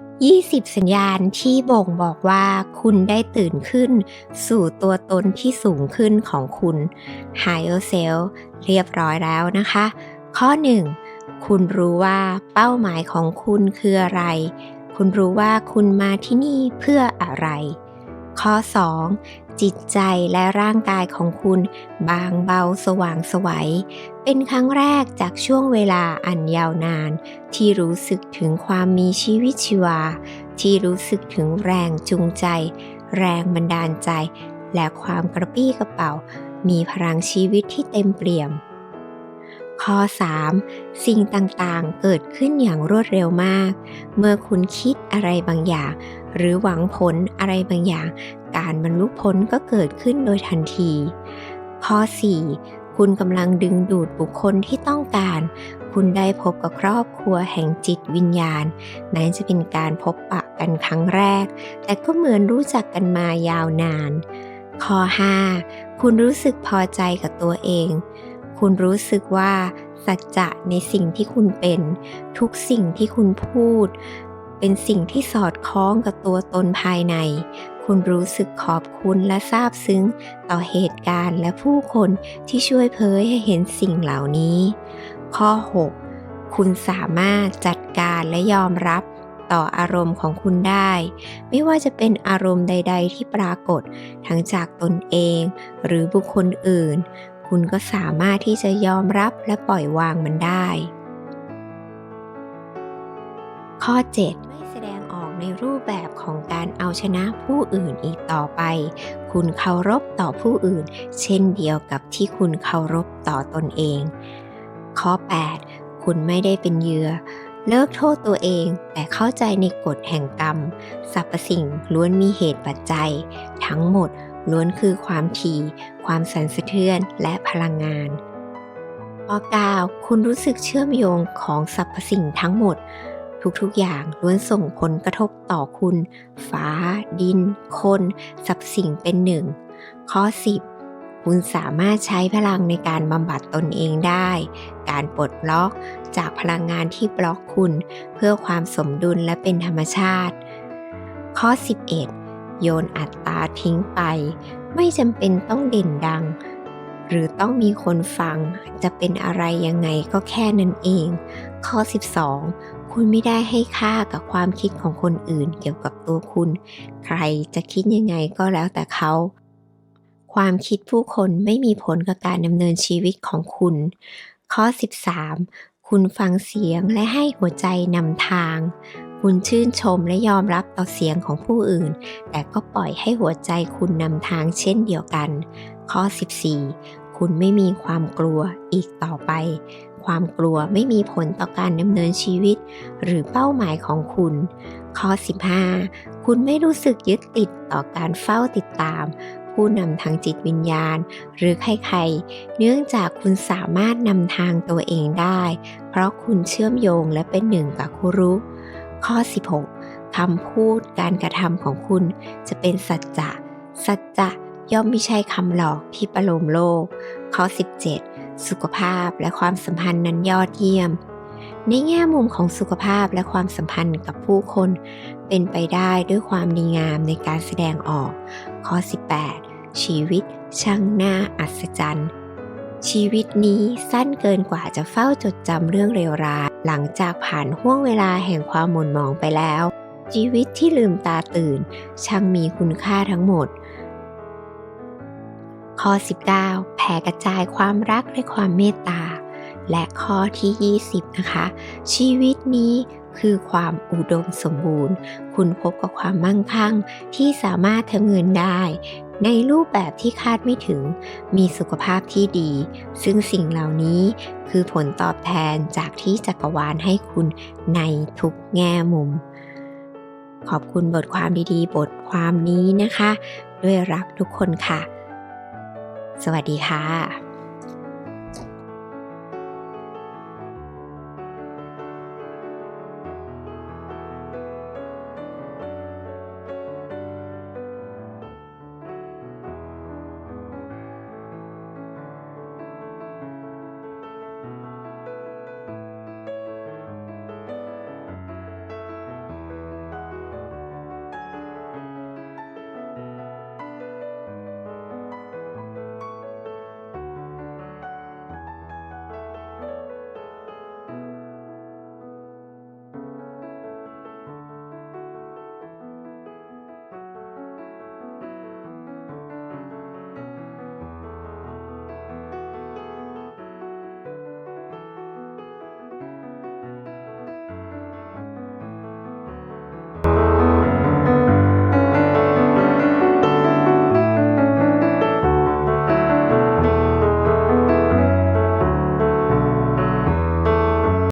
20 สัญญาณที่บ่งบอกว่าคุณได้ตื่นขึ้น สู่ตัวตนที่สูงขึ้นของคุณ Higher Self เรียบร้อยแล้วนะคะ ข้อ 1 คุณรู้ว่าเป้าหมายของคุณคืออะไร คุณรู้ว่าคุณมาที่นี่เพื่ออะไร ข้อ 2 จิตใจและร่างกายของคุณ บางเบาสว่างสวัย เป็นครั้งแรกจากช่วงเวลาอันยาวนาน ที่รู้สึกถึงความมีชีวิตชีวา ที่รู้สึกถึงแรงจูงใจ แรงบันดาลใจ และความกระปี้กระเป๋า มีพลังชีวิตที่เต็มเปี่ยมข้อ 3. สิ่งต่างๆ เกิดขึ้นอย่างรวดเร็วมาก เมื่อคุณคิดอะไรบางอย่าง หรือหวังผลอะไรบางอย่าง การบรรลุผลก็เกิดขึ้นโดยทันที ข้อ 4. คุณกำลังดึงดูดบุคคลที่ต้องการ คุณได้พบกับครอบครัวแห่งจิตวิญญาณ แม้จะเป็นการพบปะกันครั้งแรก แต่ก็เหมือนรู้จักกันมายาวนาน ข้อ 5. คุณรู้สึกพอใจกับตัวเอง คุณรู้สึกว่าสัจจะในสิ่งที่คุณเป็น ทุกสิ่งที่คุณพูด เป็นสิ่งที่สอดคล้องกับตัวตนภายใน คุณรู้สึกขอบคุณและซาบซึ้งต่อเหตุการณ์และผู้คนที่ช่วยเผยให้เห็นสิ่งเหล่านี้ ข้อ 6 คุณสามารถจัดการและยอมรับต่ออารมณ์ของคุณได้ ไม่ว่าจะเป็นอารมณ์ใด ๆ ที่ปรากฏทั้งจากตนเอง หรือบุคคลอื่น คุณก็สามารถที่จะยอมรับและปล่อยวางมันได้ ข้อ 7 ในรูปแบบของการเอาชนะผู้อื่นอีกต่อไป คุณเคารพต่อผู้อื่น เช่นเดียวกับที่คุณเคารพต่อตนเอง ข้อ 8 คุณไม่ได้เป็นเหยื่อ เลิกโทษตัวเอง แต่เข้าใจในกฎแห่งกรรม สรรพสิ่งล้วนมีเหตุปัจจัย ทั้งหมดล้วนคือความถี่ ความสั่นสะเทือนและพลังงานข้อ9คุณรู้สึกเชื่อมโยงของสรรพสิ่งทั้งหมด ทุกๆอย่างล้วนส่งผลกระทบต่อคุณ ฟ้า ดิน คนสรรพสิ่งเป็นหนึ่ง ข้อ 10 คุณสามารถใช้พลังในการบำบัดตนเองได้ การปลดล็อกจากพลังงานที่บล็อกคุณ เพื่อความสมดุลและเป็นธรรมชาติ ข้อ 11 โยนอัตตาทิ้งไป ไม่จำเป็นต้องเด่นดังหรือต้องมีคนฟังจะเป็นอะไรยังไงก็แค่นั้นเอง ข้อ 12 คุณไม่ได้ให้ค่ากับความคิดของคนอื่นเกี่ยวกับตัวคุณ ใครจะคิดยังไงก็แล้วแต่เขา ความคิดผู้คนไม่มีผลกับการดำเนินชีวิตของคุณ ข้อ 13 คุณฟังเสียงและให้หัวใจนำทาง คุณชื่นชมและยอมรับต่อเสียงของผู้อื่น แต่ก็ปล่อยให้หัวใจคุณนำทางเช่นเดียวกัน ข้อ 14 คุณไม่มีความกลัวอีกต่อไป ความกลัวไม่มีผลต่อการดำเนินชีวิต หรือเป้าหมายของคุณ ข้อ 15 คุณไม่รู้สึกยึดติดต่อการเฝ้าติดตาม ผู้นำทางจิตวิญญาณ หรือใครๆ เนื่องจากคุณสามารถนำทางตัวเองได้ เพราะคุณเชื่อมโยงและเป็นหนึ่งกับคุรุข้อ 16 คำพูดการกระทำของคุณจะเป็นสัจจะ สัจจะย่อมไม่ใช่คำหลอกที่ประโลมโลก ข้อ 17 สุขภาพและความสัมพันธ์นั้นยอดเยี่ยม ในแง่มุมของสุขภาพและความสัมพันธ์กับผู้คน เป็นไปได้ด้วยความดีงามในการแสดงออก ข้อ 18 ชีวิตช่างน่าอัศจรรย์ ชีวิตนี้สั้นเกินกว่าจะเฝ้าจดจำเรื่องเลวร้ายหลังจากผ่านห่วงเวลาแห่งความหม่นหมองไปแล้ว ชีวิตที่ลืมตาตื่น ช่างมีคุณค่าทั้งหมด ข้อ 19 แผ่กระจายความรักและความเมตตา และข้อที่ 20 นะคะ ชีวิตนี้คือความอุดมสมบูรณ์ คุณพบกับความมั่งคั่งที่สามารถทำเงินได้ ในรูปแบบที่คาดไม่ถึง มีสุขภาพที่ดี ซึ่งสิ่งเหล่านี้คือผลตอบแทนจากที่จักรวาลให้คุณในทุกแง่มุม ขอบคุณบทความดีๆ บทความนี้นะคะ ด้วยรักทุกคนค่ะ สวัสดีค่ะ